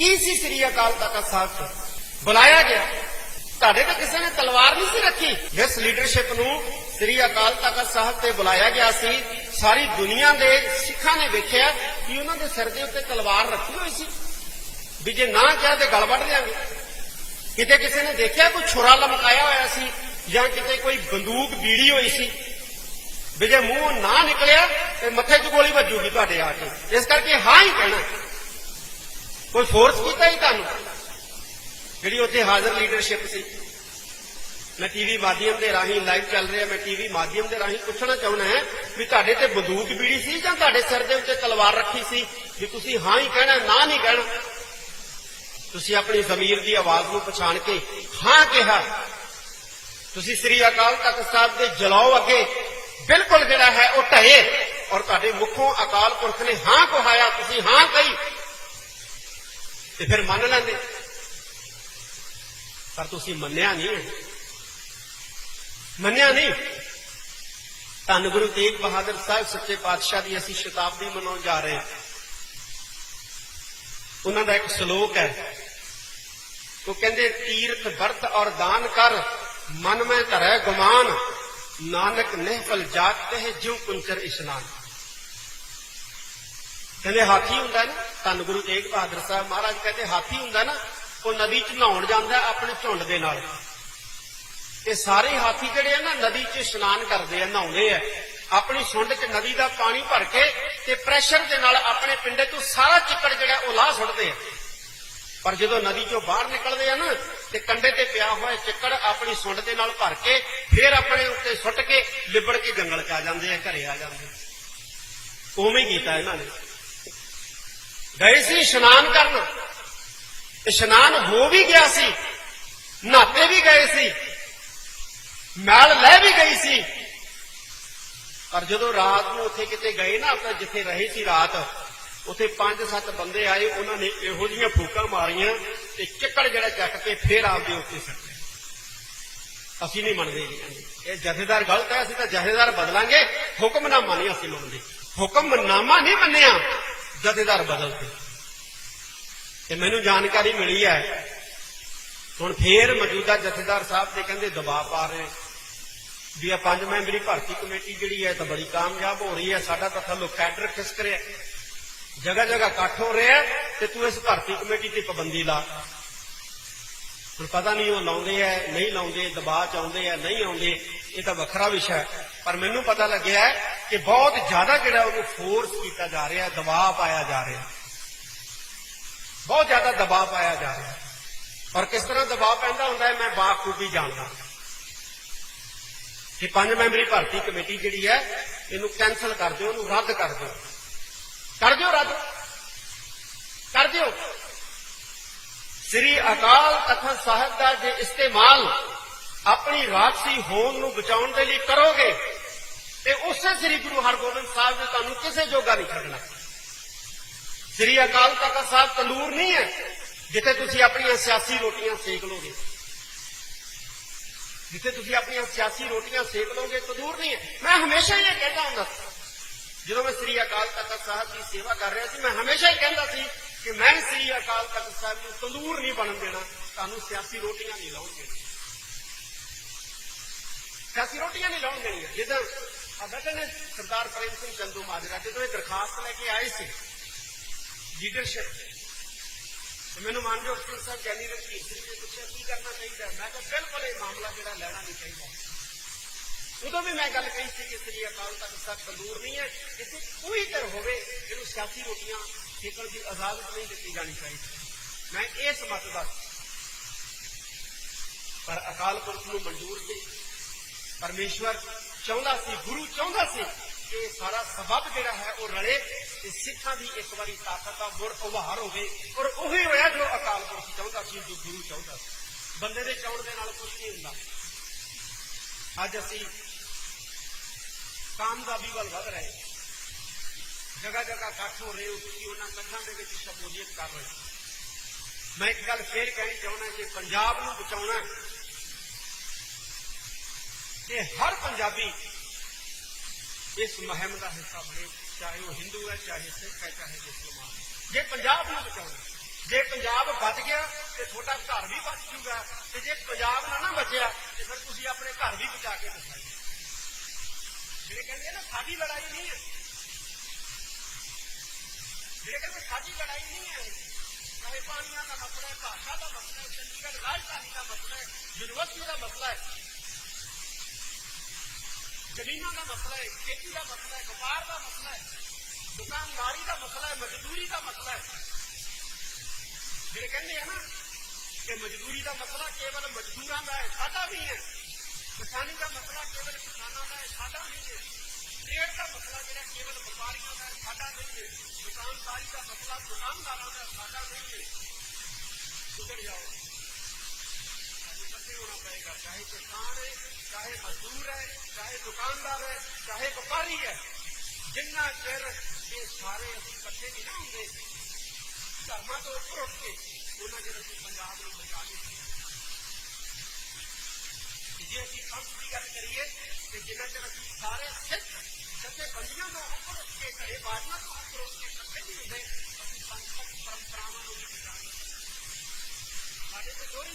ਕੀ ਸੀ ਸ੍ਰੀ ਅਕਾਲ ਤਖਤ ਸਾਹਿਬ ਚ? ਬੁਲਾਇਆ ਗਿਆ। ਤੁਹਾਡੇ ਤਾਂ ਕਿਸੇ ਨੇ ਤਲਵਾਰ ਨਹੀਂ ਸੀ ਰੱਖੀ? ਜਿਸ ਲੀਡਰਸ਼ਿਪ ਨੂੰ ਸ੍ਰੀ ਅਕਾਲ ਤਖਤ ਸਾਹਿਬ ਤੇ ਬੁਲਾਇਆ ਗਿਆ ਸੀ। ਸਾਰੀ ਦੁਨੀਆ ਦੇ ਸਿੱਖਾਂ ਨੇ ਵੇਖਿਆ ਕਿ ਉਹਨਾਂ ਦੇ ਸਿਰ ਦੇ ਉੱਤੇ ਤਲਵਾਰ ਰੱਖੀ ਹੋਈ ਸੀ। ਵੀ ਜੇ ਨਾ ਕਿਹਾ ਤੇ ਗਲ ਵੱਢ ਦਿਆਂਗੇ। ਕਿਤੇ ਕਿਸੇ ਨੇ ਦੇਖਿਆ ਕੋਈ ਛੁਰਾ ਲਮਕਾਇਆ ਹੋਇਆ ਸੀ ਜਾਂ ਕਿਤੇ ਕੋਈ ਬੰਦੂਕ ਬੀੜੀ ਹੋਈ ਸੀ? ਵੀ ਜੇ ਮੂੰਹ ਨਾ ਨਿਕਲਿਆ ਤੇ ਮੱਥੇ 'ਚ ਗੋਲੀ ਵੱਜੂਗੀ ਤੁਹਾਡੇ ਆ ਕੇ। ਇਸ ਕਰਕੇ ਹਾਂ ਹੀ ਕਹਿਣਾ। ਕੋਈ ਫੋਰਸ ਕੀਤਾ ਹੀ ਤੁਹਾਨੂੰ? ਜਿਹੜੀ ਉੱਥੇ ਹਾਜ਼ਰ ਲੀਡਰਸ਼ਿਪ ਸੀ। ਮੈਂ ਟੀਵੀ ਮਾਧਿਅਮ ਦੇ ਰਾਹੀਂ ਲਾਈਵ ਚੱਲ ਰਿਹਾ, ਮੈਂ ਟੀਵੀ ਮਾਧਿਅਮ ਦੇ ਰਾਹੀਂ ਪੁੱਛਣਾ ਚਾਹੁੰਦਾ ਹਾਂ ਵੀ ਤੁਹਾਡੇ ਤੇ ਬੰਦੂਕ ਬੀੜੀ ਸੀ ਜਾਂ ਤੁਹਾਡੇ ਸਿਰ ਦੇ ਉੱਤੇ ਤਲਵਾਰ ਰੱਖੀ ਸੀ? ਵੀ ਤੁਸੀਂ ਹਾਂ ਹੀ ਕਹਿਣਾ, ਨਾ ਨਹੀਂ ਕਹਿਣਾ? ਤੁਸੀਂ ਆਪਣੀ ਜ਼ਮੀਰ ਦੀ ਆਵਾਜ਼ ਨੂੰ ਪਛਾਣ ਕੇ ਹਾਂ ਕਿਹਾ। ਤੁਸੀਂ ਸ੍ਰੀ ਅਕਾਲ ਤਖਤ ਸਾਹਿਬ ਦੇ ਜਲਾਓ ਅੱਗੇ ਬਿਲਕੁਲ ਜਿਹੜਾ ਹੈ ਉਹ ਢਏ ਔਰ ਤੁਹਾਡੇ ਮੁਖੋਂ ਅਕਾਲ ਪੁਰਖ ਨੇ ਹਾਂ ਕਹਾਇਆ, ਤੁਸੀਂ ਹਾਂ ਕਹੀ। ਤੇ ਫਿਰ ਮੰਨ ਲੈਂਦੇ। ਪਰ ਤੁਸੀਂ ਮੰਨਿਆ ਨਹੀਂ। ਮੰਨਿਆ ਨਹੀਂ। ਧੰਨ ਗੁਰੂ ਤੇਗ ਬਹਾਦਰ ਸਾਹਿਬ ਸੱਚੇ ਪਾਤਸ਼ਾਹ ਦੀ ਅਸੀਂ ਸ਼ਤਾਬਦੀ ਮਨਾਉਣ ਜਾ ਰਹੇ ਹਾਂ। ਉਹਨਾਂ ਦਾ ਇੱਕ ਸ਼ਲੋਕ ਹੈ। ਉਹ ਕਹਿੰਦੇ, ਤੀਰਥ ਵਰਤ ਔਰ ਦਾਨ ਕਰ, ਮਨ ਮੈਂ ਧਰੈ ਗੁਮਾਨ, ਨਾਨਕ ਨਿਹਫਲ ਜਾਤ ਤੇ ਜਿਉ ਕੁੰਚਰ ਇਸ਼ਨਾਨ। ਕਹਿੰਦੇ ਹਾਥੀ ਹੁੰਦਾ ਨਾ, ਧੰਨ ਗੁਰੂ ਤੇਗ ਬਹਾਦਰ ਸਾਹਿਬ ਮਹਾਰਾਜ ਕਹਿੰਦੇ ਹਾਥੀ ਹੁੰਦਾ ਨਾ, ਉਹ ਨਦੀ ਚ ਨਹਾਉਣ ਜਾਂਦਾ ਆਪਣੇ ਝੁੰਡ ਦੇ ਨਾਲ। ਇਹ ਸਾਰੇ ਹਾਥੀ ਜਿਹੜੇ ਆ ਨਾ, ਨਦੀ 'ਚ ਇਸ਼ਨਾਨ ਕਰਦੇ ਆ, ਨਹਾਉਂਦੇ ਆ। ਆਪਣੀ ਸੁੰਡ 'ਚ ਨਦੀ ਦਾ ਪਾਣੀ ਭਰ ਕੇ ਤੇ ਪ੍ਰੈਸ਼ਰ ਦੇ ਨਾਲ ਆਪਣੇ ਪਿੰਡੇ ਤੋਂ ਸਾਰਾ ਚਿੱਕੜ ਜਿਹੜਾ ਉਹ ਲਾਹ ਸੁੱਟਦੇ ਆ। ਪਰ ਜਦੋਂ ਨਦੀ 'ਚੋਂ ਬਾਹਰ ਨਿਕਲਦੇ ਆ ਨਾ, ਤੇ ਕੰਡੇ ਤੇ ਪਿਆ ਹੋਇਆ ਚਿੱਕੜ ਆਪਣੀ ਸੁੰਡ ਦੇ ਨਾਲ ਭਰ ਕੇ ਫਿਰ ਆਪਣੇ ਉੱਤੇ ਸੁੱਟ ਕੇ ਲਿਬੜ ਕੇ ਗੰਗਲ 'ਚ ਆ ਜਾਂਦੇ ਆ, ਘਰੇ ਆ ਜਾਂਦੇ ਉਵੇਂ ਕੀਤਾ ਇਹਨਾਂ ਨੇ। ਗਏ ਸੀ ਇਸ਼ਨਾਨ ਕਰਨ। ਇਸ਼ਨਾਨ ਹੋ ਵੀ ਗਿਆ ਸੀ, ਨਹਾਤੇ ਵੀ ਗਏ ਸੀ, ਮੈਲ ਲੈ ਵੀ ਗਈ ਸੀ। ਪਰ ਜਦੋਂ ਰਾਤ ਨੂੰ ਉੱਥੇ ਕਿਤੇ ਗਏ ਨਾ ਆਪਣਾ ਜਿੱਥੇ ਰਹੇ ਸੀ ਰਾਤ, ਉੱਥੇ ਪੰਜ ਸੱਤ ਬੰਦੇ ਆਏ, ਉਹਨਾਂ ਨੇ ਇਹੋ ਜਿਹੀਆਂ ਫੂਕਾਂ ਮਾਰੀਆਂ ਤੇ ਚੱਕੜ ਜਿਹੜਾ ਚੱਕ ਕੇ ਫੇਰ ਆਪਦੇ ਉੱਤੇ ਸੱਟਿਆ। ਅਸੀਂ ਨਹੀਂ ਮੰਨਦੇ ਇਹ ਜਥੇਦਾਰ ਗਲਤ ਹੈ, ਅਸੀਂ ਤਾਂ ਜਥੇਦਾਰ ਬਦਲਾਂਗੇ। ਹੁਕਮਨਾਮਾ ਨਹੀਂ ਅਸੀਂ ਮੰਨਦੇ। ਹੁਕਮਨਾਮਾ ਨਹੀਂ ਮੰਨਿਆ। ਜਥੇਦਾਰ ਬਦਲਦੇ ਤੇ। ਮੈਨੂੰ ਜਾਣਕਾਰੀ ਮਿਲੀ ਹੈ। ਹੁਣ ਫੇਰ ਮੌਜੂਦਾ ਜਥੇਦਾਰ ਸਾਹਿਬ ਦੇ ਕਹਿੰਦੇ ਦਬਾਅ ਪਾ ਰਹੇ। ਵੀ ਆ ਪੰਜ ਮੈਂਬਰੀ ਭਰਤੀ ਕਮੇਟੀ ਜਿਹੜੀ ਹੈ ਤਾਂ ਬੜੀ ਕਾਮਯਾਬ ਹੋ ਰਹੀ ਹੈ। ਸਾਡਾ ਤਾਂ ਥੱਲੋਂ ਕੈਡਰ ਖਿਸਕ ਰਿਹਾ। ਜਗ੍ਹਾ ਜਗ੍ਹਾ ਇਕੱਠ ਹੋ ਰਿਹਾ ਤੇ ਤੂੰ ਇਸ ਭਰਤੀ ਕਮੇਟੀ ਤੇ ਪਾਬੰਦੀ ਲਾ। ਹੁਣ ਪਤਾ ਨਹੀਂ ਉਹ ਲਾਉਂਦੇ ਐ ਨਹੀਂ ਲਾਉਂਦੇ, ਦਬਾਅ ਚ ਆਉਂਦੇ ਐ ਨਹੀਂ ਆਉਂਦੇ, ਇਹ ਤਾਂ ਵੱਖਰਾ ਵਿਸ਼ਾ ਹੈ। ਪਰ ਮੈਨੂੰ ਪਤਾ ਲੱਗਿਆ ਕਿ ਬਹੁਤ ਜ਼ਿਆਦਾ ਜਿਹੜਾ ਉਹਨੂੰ ਫੋਰਸ ਕੀਤਾ ਜਾ ਰਿਹਾ, ਦਬਾਅ ਪਾਇਆ ਜਾ ਰਿਹਾ। ਬਹੁਤ ਜ਼ਿਆਦਾ ਦਬਾਅ ਪਾਇਆ ਜਾ ਰਿਹਾ। ਹੈ ਔਰ ਕਿਸ ਤਰ੍ਹਾਂ ਦਬਾਅ ਪੈਂਦਾ ਹੁੰਦਾ ਹੈ, ਮੈਂ ਬਾਖੂਬੀ ਜਾਣਦਾ। ਕਿ ਪੰਜ ਮੈਂਬਰੀ ਭਰਤੀ ਕਮੇਟੀ ਜਿਹੜੀ ਹੈ, ਇਹਨੂੰ ਕੈਨਸਲ ਕਰ ਦਿਓ ਉਹਨੂੰ ਰੱਦ ਕਰ ਦਿਓ। ਕਰ ਦਿਓ ਰੱਦ। ਕਰ ਦਿਓ। ਸ੍ਰੀ ਅਕਾਲ ਤਖਤ ਸਾਹਿਬ ਦਾ ਜੇ ਇਸਤੇਮਾਲ ਆਪਣੀ ਰਾਖਸੀ ਹੋਂਦ ਨੂੰ ਬਚਾਉਣ ਦੇ ਲਈ ਕਰੋਗੇ ਤੇ ਉਸੇ ਸ੍ਰੀ ਗੁਰੂ ਹਰਗੋਬਿੰਦ ਸਾਹਿਬ ਨੇ ਤੁਹਾਨੂੰ ਕਿਸੇ ਜੋਗਾ ਨਹੀਂ ਛੱਡਣਾ। ਸ੍ਰੀ ਅਕਾਲ ਤਖਤ ਸਾਹਿਬ ਤੰਦੂਰ ਨਹੀਂ ਹੈ, ਜਿੱਥੇ ਤੁਸੀਂ ਆਪਣੀਆਂ ਸਿਆਸੀ ਰੋਟੀਆਂ ਸੇਕ ਲੋਗੇ। ਜਿੱਥੇ ਤੁਸੀਂ ਆਪਣੀਆਂ ਸਿਆਸੀ ਰੋਟੀਆਂ ਸੇਕ ਲੋਗੇ ਤੰਦੂਰ ਨਹੀਂ ਹੈ। ਮੈਂ ਹਮੇਸ਼ਾ ਹੀ ਇਹ ਕਹਿੰਦਾ ਹੁੰਦਾ ਜਦੋਂ ਮੈਂ ਸ੍ਰੀ ਅਕਾਲ ਤਖਤ ਸਾਹਿਬ ਦੀ ਸੇਵਾ ਕਰ ਰਿਹਾ ਸੀ, ਮੈਂ ਹਮੇਸ਼ਾ ਹੀ ਕਹਿੰਦਾ ਸੀ ਕਿ ਮੈਂ ਸ੍ਰੀ ਅਕਾਲ ਤਖਤ ਸਾਹਿਬ ਨੂੰ ਤੰਦੂਰ ਨਹੀਂ ਬਣਨ ਦੇਣਾ, ਤੁਹਾਨੂੰ ਸਿਆਸੀ ਰੋਟੀਆਂ ਨਹੀਂ ਲਾਉਣ ਦੇਣੀਆਂ ਸਿਆਸੀ ਰੋਟੀਆਂ ਨਹੀਂ ਲਾਉਣ ਦੇਣੀਆਂ। ਜਿੱਦਾਂ ਆ ਨੇ ਸਰਦਾਰ ਪ੍ਰੇਮ ਸਿੰਘ ਚੰਦੂ ਮਾਜਰਾ ਜਦੋਂ ਇਹ ਦਰਖਾਸਤ ਲੈ ਕੇ ਆਏ ਸੀ। ਲੀਡਰਸ਼ਿਪ ਮੈਨੂੰ ਮਾਨਯੋਗ ਸਿੰਘ ਸਾਹਿਬ ਗਿਆਨੀ ਰਣਜੀਤ ਸਿੰਘ ਨੇ ਪੁੱਛਿਆ, ਕੀ ਕਰਨਾ ਚਾਹੀਦਾ? ਮੈਂ ਕਿਹਾ, ਬਿਲਕੁਲ ਇਹ ਮਾਮਲਾ ਜਿਹੜਾ ਲੈਣਾ ਨਹੀਂ ਚਾਹੀਦਾ। ਉਦੋਂ ਵੀ ਮੈਂ ਗੱਲ ਕਹੀ ਸੀ ਕਿ ਸ੍ਰੀ ਅਕਾਲ ਤਖਤ ਸਾਹਿਬ ਤੰਦੂਰ ਨਹੀਂ ਹੈ। ਇੱਥੇ ਕੋਈ ਧਿਰ ਹੋਵੇ ਜਿਹਨੂੰ ਸਿਆਸੀ ਰੋਟੀਆਂ ਸੇਕਣ ਦੀ ਆਜ਼ਾਦੀ ਨਹੀਂ ਦਿੱਤੀ ਜਾਣੀ ਚਾਹੀਦੀ। ਮੈਂ ਇਸ ਮਤ ਦਾ ਪਰ ਅਕਾਲ ਪੁਰਖ ਨੂੰ ਮਨਜ਼ੂਰ ਸੀ। ਪਰਮੇਸ਼ਵਰ ਚਾਹੁੰਦਾ ਸੀ, ਗੁਰੂ ਚਾਹੁੰਦਾ ਸੀ ਕਿ ਇਹ ਸਾਰਾ ਸਬਬ ਜਿਹੜਾ ਹੈ ਉਹ ਰਲੇ ਤੇ ਸਿੱਖਾਂ ਦੀ ਇੱਕ ਵਾਰੀ ਤਾਕਤ ਦਾ ਮੁੜ ਉਭਾਰ ਹੋਵੇ ਔਰ ਉਹੀ ਹੋਇਆ ਜੋ ਅਕਾਲ ਪੁਰਖ ਚਾਹੁੰਦਾ ਸੀ, ਜੋ ਗੁਰੂ ਚਾਹੁੰਦਾ ਸੀ। ਬੰਦੇ ਦੇ ਚਾਹਣ ਦੇ ਨਾਲ ਕੁਝ ਨਹੀਂ ਹੁੰਦਾ। ਅੱਜ ਅਸੀਂ ਕਾਮਯਾਬੀ ਵੱਲ ਵਧ ਰਹੇ ਹਾਂ। ਜਗ੍ਹਾ ਜਗ੍ਹਾ ਇਕੱਠ ਹੋ ਰਹੇ ਹੋ, ਤੁਸੀਂ ਉਹਨਾਂ ਇਕੱਠਾਂ ਦੇ ਵਿੱਚ ਸ਼ਮੂਲੀਅਤ ਕਰ ਰਹੇ ਮੈਂ ਇੱਕ ਗੱਲ ਫੇਰ ਕਹਿਣੀ ਚਾਹੁੰਦਾ ਕਿ ਪੰਜਾਬ ਨੂੰ ਬਚਾਉਣਾ ਹੈ, ਹਰ ਪੰਜਾਬੀ ਇਸ ਮੁਹਿੰਮ ਦਾ ਹਿੱਸਾ ਬਣੇ ਚਾਹੇ ਉਹ ਹਿੰਦੂ ਹੈ ਚਾਹੇ ਸਿੱਖ ਹੈ ਚਾਹੇ ਮੁਸਲਮਾਨ ਜੇ ਪੰਜਾਬ ਨੂੰ ਬਚਾਉਣਾ ਜੇ ਪੰਜਾਬ ਬਚ ਗਿਆ ਤੇ ਤੁਹਾਡਾ ਘਰ ਵੀ ਬਚ ਜੂਗਾ ਤੇ ਜੇ ਪੰਜਾਬ ਨਾ ਨਾ ਬਚਿਆ ਤੇ ਫਿਰ ਤੁਸੀਂ ਆਪਣੇ ਘਰ ਵੀ ਬਚਾ ਕੇ ਦਿਖਾਈ ਜਿਹੜੇ ਕਹਿੰਦੇ ਨਾ ਸਾਡੀ ਲੜਾਈ ਨਹੀਂ ਹੈ ਜਿਹੜੇ ਕਹਿੰਦੇ ਸਾਡੀ ਲੜਾਈ ਨਹੀਂ ਹੈ ਇਹ। ਚਾਹੇ ਪਾਣੀਆਂ ਦਾ ਮਸਲਾ ਹੈ ਭਾਸ਼ਾ ਦਾ ਮਸਲਾ ਹੈ ਚੰਡੀਗੜ੍ਹ ਰਾਜਧਾਨੀ ਦਾ ਮਸਲਾ ਹੈ ਯੂਨੀਵਰਸਿਟੀ ਦਾ ਮਸਲਾ ਹੈ ਜ਼ਮੀਨਾਂ ਦਾ ਮਸਲਾ ਹੈ ਖੇਤੀ ਦਾ ਮਸਲਾ ਹੈ ਵਪਾਰ ਦਾ ਮਸਲਾ ਹੈ ਦੁਕਾਨਦਾਰੀ ਦਾ ਮਸਲਾ ਹੈ ਮਜ਼ਦੂਰੀ ਦਾ ਮਸਲਾ ਹੈ। ਜਿਹੜੇ ਕਹਿੰਦੇ ਆ ਨਾ ਕਿ ਮਜ਼ਦੂਰੀ ਦਾ ਮਸਲਾ ਕੇਵਲ ਮਜ਼ਦੂਰਾਂ ਦਾ ਹੈ ਸਾਡਾ ਵੀ ਹੈ। ਕਿਸਾਨੀ ਦਾ ਮਸਲਾ ਕੇਵਲ ਕਿਸਾਨਾਂ ਦਾ ਹੈ ਸਾਡਾ ਨਹੀਂ ਹੈ। ਟ੍ਰੇਡ ਦਾ ਮਸਲਾ ਜਿਹੜਾ ਕੇਵਲ ਵਪਾਰੀਆਂ ਦਾ ਹੈ ਸਾਡਾ ਨਹੀਂ ਹੈ। ਦੁਕਾਨਦਾਰੀ ਦਾ ਮਸਲਾ ਦੁਕਾਨਦਾਰਾਂ ਦਾ ਹੈ, ਸਾਡਾ ਨਹੀਂ ਹੈ। ਸੁਧਰ ਜਾਓ। ਸਾਨੂੰ ਇਕੱਠੇ ਹੋਣਾ ਪਏਗਾ ਚਾਹੇ ਕਿਸਾਨ ਹੈ ਚਾਹੇ ਮਜ਼ਦੂਰ ਹੈ ਚਾਹੇ ਦੁਕਾਨਦਾਰ ਹੈ ਚਾਹੇ ਵਪਾਰੀ ਹੈ ਜਿੰਨਾ ਚਿਰ ਇਹ ਸਾਰੇ ਅਸੀਂ ਇਕੱਠੇ ਨਹੀਂ ਨਾ ਹੁੰਦੇ ਧਰਮਾਂ ਤੋਂ ਉੱਪਰ ਉੱਠ ਕੇ ਉਹਨਾਂ ਜਿਹੜੇ ਅਸੀਂ ਪੰਜਾਬ ਨੂੰ ਬਚਾ ਨਹੀਂ ਸਕਦੇ ਜੇ ਅਸੀਂ ਪੰਥ ਦੀ ਗੱਲ ਕਰੀਏ ਤੇ ਜਿੰਨਾ ਚਿਰ ਅਸੀਂ ਸਾਰੇ ਸਿੱਖ ਜੱਥੇ ਬੰਦੀਆਂ ਤੋਂ ਉੱਪਰ ਉੱਠ ਕੇ ਘਰੇ ਬਾਜੀਆਂ ਤੋਂ ਉੱਪਰ ਉੱਠ ਕੇ ਇਕੱਠੇ ਨਹੀਂ ਹੁੰਦੇ ਅਸੀਂ ਪੰਥਕ ਪਰੰਪਰਾਵਾਂ ਨੂੰ ਨਹੀਂ ਬਚਾ ਸਕਦੇ ਸਾਡੇ ਤੇ ਦੋਹਰੀ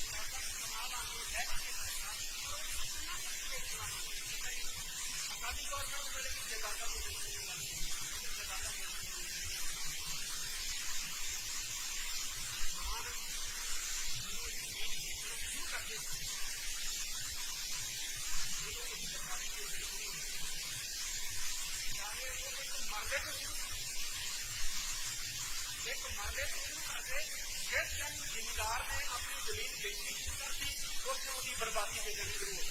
ਅਕਾਲੀ ਗੌਰਮੈਂਟ ਵੇਲੇ ਵੀ ਜਗਾਦਾ ਨੂੰ ਦੇਖਣ ਨੂੰ ਗੱਲ ਕੀਤੀ ਜਗਾਦਾ ਸਮਾਨ ਜਦੋਂ ਜ਼ਮੀਨ ਵੇਚਣਾ ਸ਼ੁਰੂ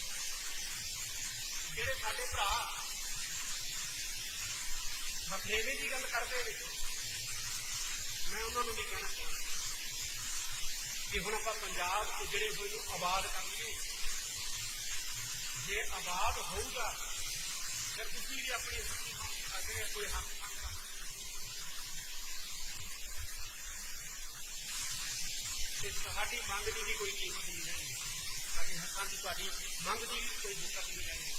ਜਿਹੜੇ ਸਾਡੇ ਭਰਾ ਬਖਰੇਵੇਂ ਦੀ ਗੱਲ ਕਰਦੇ ਨੇ, ਮੈਂ ਉਹਨਾਂ ਨੂੰ ਵੀ ਕਹਿਣਾ ਚਾਹੁੰਦਾ ਕਿ ਹੁਣ ਆਪਾਂ ਪੰਜਾਬ ਤੋਂ ਜਿਹੜੇ ਹੋਏ ਨੂੰ ਆਬਾਦ ਕਰ ਲਈਏ। ਜੇ ਆਬਾਦ ਹੋਊਗਾ, ਫਿਰ ਤੁਸੀਂ ਵੀ ਆਪਣੀ ਹੱਕੀ ਮੰਗ ਅਗਰ ਕੋਈ ਹੱਕ ਮੰਗ ਤੇ ਤੁਹਾਡੀ ਮੰਗ ਦੀ ਵੀ ਕੋਈ ਕੀਮਤ ਨਹੀਂ ਰਹੇਗੀ ਸਾਡੇ ਹੱਕਾਂ ਦੀ ਤੁਹਾਡੀ ਮੰਗ ਦੀ ਵੀ ਕੋਈ ਦਿੱਕਤ ਨਹੀਂ ਰਹੇਗੀ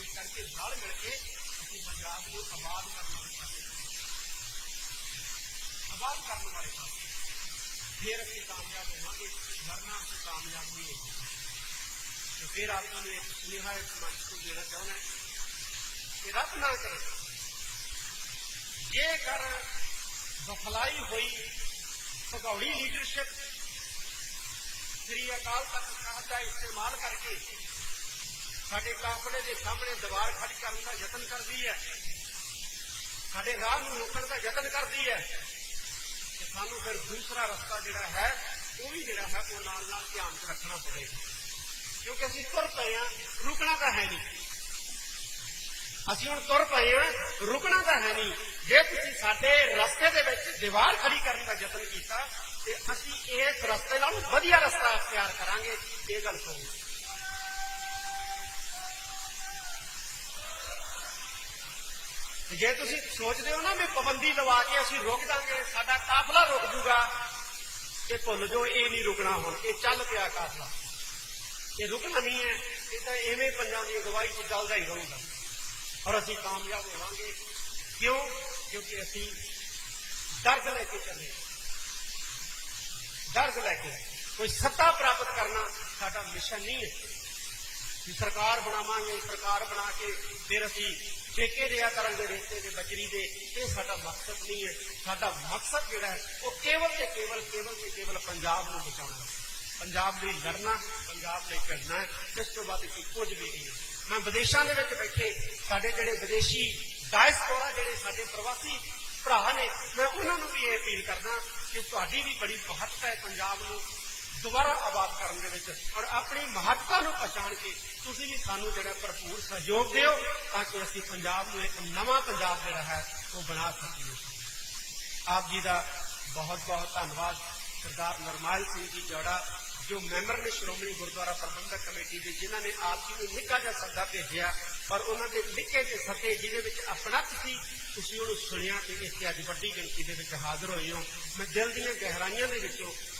ਇਸ ਕਰਕੇ ਨਾਲ ਮਿਲ ਕੇ ਅਸੀਂ ਪੰਜਾਬ ਨੂੰ ਆਬਾਦ ਕਰਨ ਵਾਲੇ ਪਾਸੇ ਆਬਾਦ ਕਰਨ ਵਾਲੇ ਪਾਸੇ ਫਿਰ ਅਸੀਂ ਕਾਮਯਾਬ ਹੋਵਾਂਗੇ ਵਰਨਾ ਅਸੀਂ ਕਾਮਯਾਬ ਨਹੀਂ ਹੋਵਾਂਗੇ। ਤੇ ਫਿਰ ਆਪਾਂ ਨੂੰ ਇੱਕ ਸੁਨੇਹਾ ਇਸ ਮੰਚ ਤੋਂ ਦੇਣਾ ਚਾਹੁੰਦਾ ਕਿ ਰੱਬ ਨਾ ਕਰੇ, ਜੇਕਰ ਬਖਲਾਈ ਹੋਈ ਭਗੌੜੀ ਲੀਡਰਸ਼ਿਪ ਸ੍ਰੀ ਅਕਾਲ ਤਖਤ ਸਾਹਿਬ ਦਾ ਇਸਤੇਮਾਲ ਕਰਕੇ ਸਾਡੇ ਕਾਫਲੇ ਦੇ ਸਾਹਮਣੇ ਦੀਵਾਰ ਖੜੀ ਕਰਨ ਦਾ ਯਤਨ ਕਰਦੀ ਹੈ। ਸਾਡੇ ਰਾਹ ਨੂੰ ਰੋਕਣ ਦਾ ਯਤਨ ਕਰਦੀ ਹੈ। ਤੇ ਸਾਨੂੰ ਫਿਰ ਦੂਸਰਾ ਰਸਤਾ ਜਿਹੜਾ ਹੈ, ਉਹ ਵੀ ਜਿਹੜਾ ਹੈ, ਉਹ ਨਾਲ ਨਾਲ ਧਿਆਨ 'ਚ ਰੱਖਣਾ ਪਵੇਗਾ। ਕਿਉਂਕਿ ਅਸੀਂ ਤੁਰ ਪਏ ਆ ਰੁਕਣਾ ਤਾਂ ਹੈ ਨਹੀਂ। ਅਸੀਂ ਹੁਣ ਤੁਰ ਪਏ ਆ ਰੁਕਣਾ ਤਾਂ ਹੈ ਨਹੀਂ। ਜੇ ਤੁਸੀਂ ਸਾਡੇ ਰਸਤੇ ਦੇ ਵਿੱਚ ਦੀਵਾਰ ਖੜੀ ਕਰਨ ਦਾ ਯਤਨ ਕੀਤਾ, ਤੇ ਅਸੀਂ ਇਸ ਰਸਤੇ ਨਾਲ ਵਧੀਆ ਰਸਤਾ ਅਖਤਿਆਰ ਕਰਾਂਗੇ। ਇਹ ਗੱਲ ਸੁਣੋ ਜੇ ਤੁਸੀਂ ਸੋਚਦੇ ਹੋ ਨਾ ਵੀ ਪਾਬੰਦੀ ਲਵਾ ਕੇ ਅਸੀਂ ਰੁਕ ਦਾਂਗੇ ਸਾਡਾ ਕਾਫਲਾ ਰੁਕ ਜੂਗਾ ਇਹ ਭੁੱਲ ਜੋ ਇਹ ਨਹੀਂ ਰੁਕਣਾ ਹੁਣ, ਇਹ ਚੱਲ ਪਿਆ ਕਾਫਲਾ। ਇਹ ਰੁਕਣਾ ਨਹੀਂ ਹੈ, ਇਹ ਤਾਂ ਐਵੇਂ ਪੰਜਾਂ ਦੀ ਅਗਵਾਈ 'ਚ ਚੱਲਦਾ ਹੀ ਰਹੂਗਾ। ਔਰ ਅਸੀਂ ਕਾਮਯਾਬ ਹੋਵਾਂਗੇ। ਕਿਉਂ? ਕਿਉਂਕਿ ਅਸੀਂ ਦਰਦ ਲੈ ਕੇ ਚੱਲੇ ਦਰਦ ਲੈ ਕੇ। ਕੋਈ ਸੱਤਾ ਪ੍ਰਾਪਤ ਕਰਨਾ ਸਾਡਾ ਮਿਸ਼ਨ ਨਹੀਂ ਹੈ। ਕਿ ਸਰਕਾਰ ਬਣਾਵਾਂਗੇ, ਸਰਕਾਰ ਬਣਾ ਕੇ ਫਿਰ ਅਸੀਂ ਠੇਕੇ ਦਿਆ ਕਰਾਂਗੇ ਰੇਤੇ ਦੇ ਬਜਰੀ ਦੇ। ਇਹ ਸਾਡਾ ਮਕਸਦ ਨਹੀਂ ਹੈ। ਸਾਡਾ ਮਕਸਦ ਜਿਹੜਾ ਹੈ, ਉਹ ਕੇਵਲ ਤੇ ਕੇਵਲ ਕੇਵਲ ਤੇ ਕੇਵਲ ਪੰਜਾਬ ਨੂੰ ਬਚਾਉਣਾ ਹੈ। ਪੰਜਾਬ ਲਈ ਲੜਨਾ, ਪੰਜਾਬ ਲਈ ਕਰਨਾ ਇਸ ਤੋਂ ਬਾਅਦ ਕੋਈ ਕੁਝ ਵੀ ਨਹੀਂ ਮੈਂ ਵਿਦੇਸ਼ਾਂ ਦੇ ਵਿੱਚ ਬੈਠੇ, ਸਾਡੇ ਜਿਹੜੇ ਵਿਦੇਸ਼ੀ ਡਾਇਸਪੋਰਾ ਜਿਹੜੇ ਸਾਡੇ ਪ੍ਰਵਾਸੀ ਭਰਾ ਨੇ, ਮੈਂ ਉਹਨਾਂ ਨੂੰ ਵੀ ਇਹ ਅਪੀਲ ਕਰਦਾ ਕਿ ਤੁਹਾਡੀ ਵੀ ਬੜੀ ਮਹੱਤਤਾ ਹੈ ਪੰਜਾਬ ਨੂੰ। ਦੁਬਾਰਾ ਆਬਾਦ ਕਰਨ ਦੇ ਵਿੱਚ ਔਰ ਆਪਣੀ ਮਹੱਤਤਾ ਨੂੰ ਪਛਾਣ ਕੇ ਤੁਸੀਂ ਵੀ ਸਾਨੂੰ ਜਿਹੜਾ ਭਰਪੂਰ ਸਹਿਯੋਗ ਦਿਓ ਤਾਂ ਕਿ ਅਸੀਂ ਪੰਜਾਬ ਨੂੰ ਇੱਕ ਨਵਾਂ ਪੰਜਾਬ ਜਿਹੜਾ ਹੈ ਉਹ ਬਣਾ ਸਕੀਏ। ਆਪ ਜੀ ਦਾ ਬਹੁਤ ਬਹੁਤ ਧੰਨਵਾਦ। ਸਰਦਾਰ ਨਰਮਾਲ ਸਿੰਘ ਜੀ ਜੋੜਾ, ਜੋ ਮੈਂਬਰ ਨੇ ਸ਼੍ਰੋਮਣੀ ਗੁਰਦੁਆਰਾ ਪ੍ਰਬੰਧਕ ਕਮੇਟੀ ਦੇ, ਜਿਨ੍ਹਾਂ ਨੇ ਆਪ ਜੀ ਨੂੰ ਨਿੱਕਾ ਜਿਹਾ ਸੱਦਾ ਭੇਜਿਆ, ਪਰ ਉਹਨਾਂ ਦੇ ਨਿੱਕੇ ਜਿਹੇ ਸੱਦੇ ਜਿਹਦੇ ਵਿੱਚ ਆਪਣਾ ਸੀ ਤੁਸੀਂ ਉਹਨੂੰ ਸੁਣਿਆ ਤੇ ਇੱਥੇ ਅੱਜ ਵੱਡੀ ਗਿਣਤੀ ਦੇ ਵਿੱਚ ਹਾਜ਼ਰ ਹੋਏ ਹੋ। ਮੈਂ ਦਿਲ ਦੀਆਂ ਗਹਿਰਾਈਆਂ ਦੇ ਵਿੱਚੋਂ